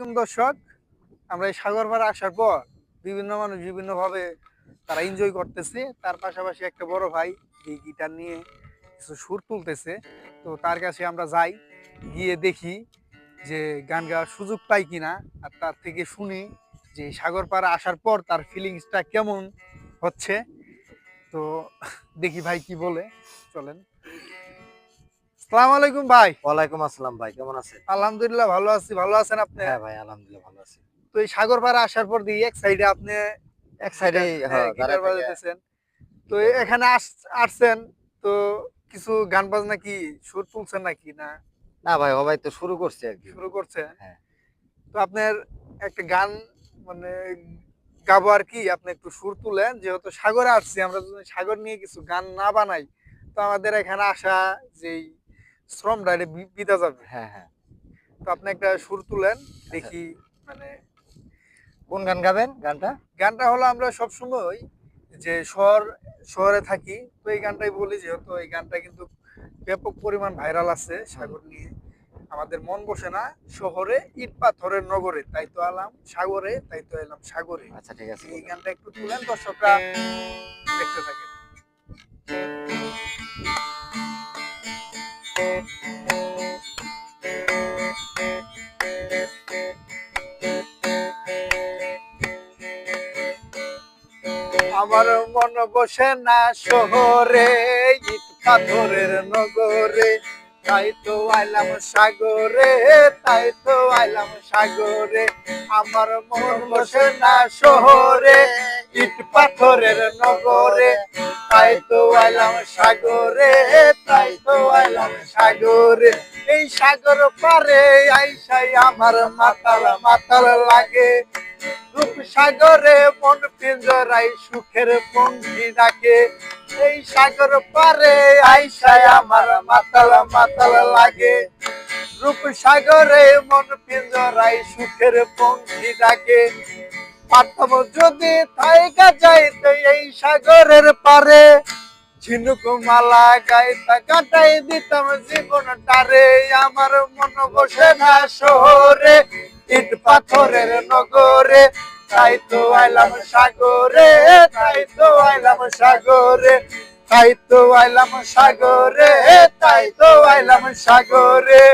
আলাইকুম দর্শক, আমরা এই সাগর পাড়ে আসার পর বিভিন্ন মানুষ বিভিন্ন ভাবে তারা এনজয় করতেছে। তার পাশাপাশি একটা বড় ভাই, যে গিটার নিয়ে কিছু সুর তুলতেছে। তো তার কাছে আমরা যাই, গিয়ে দেখি যে গান গাওয়ার সুযোগ পাই কিনা। আর তার থেকে শুনি যে সাগর পাড়ে আসার পর তার ফিলিংসটা কেমন হচ্ছে। তো দেখি ভাই কি বলে, চলেন। সালাম আলাইকুম ভাই। ওয়ালাইকুম আসসালাম ভাই কেমন আছেন? আলহামদুলিল্লাহ ভালো আছি ভালো আছেন আপনি? হ্যাঁ ভাই আলহামদুলিল্লাহ ভালো আছি। তো এই সাগর পাড়ে আসার পর দিয়ে এক সাইডে আপনি এক সাইডে হ্যাঁ, গিটার বাজাতেছেন। তো এখানে আসছেন তো কিছু গান বাজনা কি সুর তুলছেন নাকি না? না ভাই ও ভাই তো শুরু করছে আর কি। শুরু করছে? হ্যাঁ। তো আপনার একটা গান মানে গাবো আর কি আপনি একটু সুর তুলেন। যেহেতু সাগরে আসছি আমরা যদি সাগর নিয়ে কিছু গান না বানাই তো আমাদের এখানে আসা যেই শ্রমটা এটা বি- বিতা যাবে। হ্যাঁ হ্যাঁ। তো আপনি একটা সুর তুলেন দেখি মানে কোন গান গাবেন? গানটা? গানটা হলো আমরা সব সময় যে শহর শহরে থাকি তো এই গানটাই বলি যেহেতু এই গানটা কিন্তু ব্যাপক পরিমাণ ভাইরাল আছে সাগর নিয়ে। আমাদের মন বসে না শহরে ইট পাথরের নগরে তাই তো আলাম সাগরে তাই তো এলাম সাগরে। আচ্ছা ঠিক আছে। এই গানটা একটু তুলেন দর্শকরা দেখতে থাকে আমার মন বসে না শহরে পাথরের নগরে। তাই তো আইলাম সাগরে, তাই তো আইলাম সাগরে। আমার মন বসে না শহরে ইট পাথরের নগরে। তাই তো আইলাম সাগরে তাই তো আইলাম সাগরে। এই সাগর পারে আইসাই আমার মাতাল মাতাল লাগে। রূপ সাগরে মন পিঞ্জরাই সুখের পঙ্খী ডাকে। এই সাগর পারে আইসাই আমার মাতাল মাতাল লাগে। রূপ সাগরে মন পিঞ্জরাই সুখের পঙ্খী ডাকে। পারতাম যদি থাইকা যাইতে এই সাগরের পারে। ঝিনুক মালা গাইতা কাটাই দিতাম জীবনটারে। আমার মন বসে না শহরে, ইট পাথরের নগরে। তাই তো আইলাম সাগরে, তাই তো আইলাম সাগরে। তাই তো আইলাম সাগরে, তাই তো আইলাম সাগরে।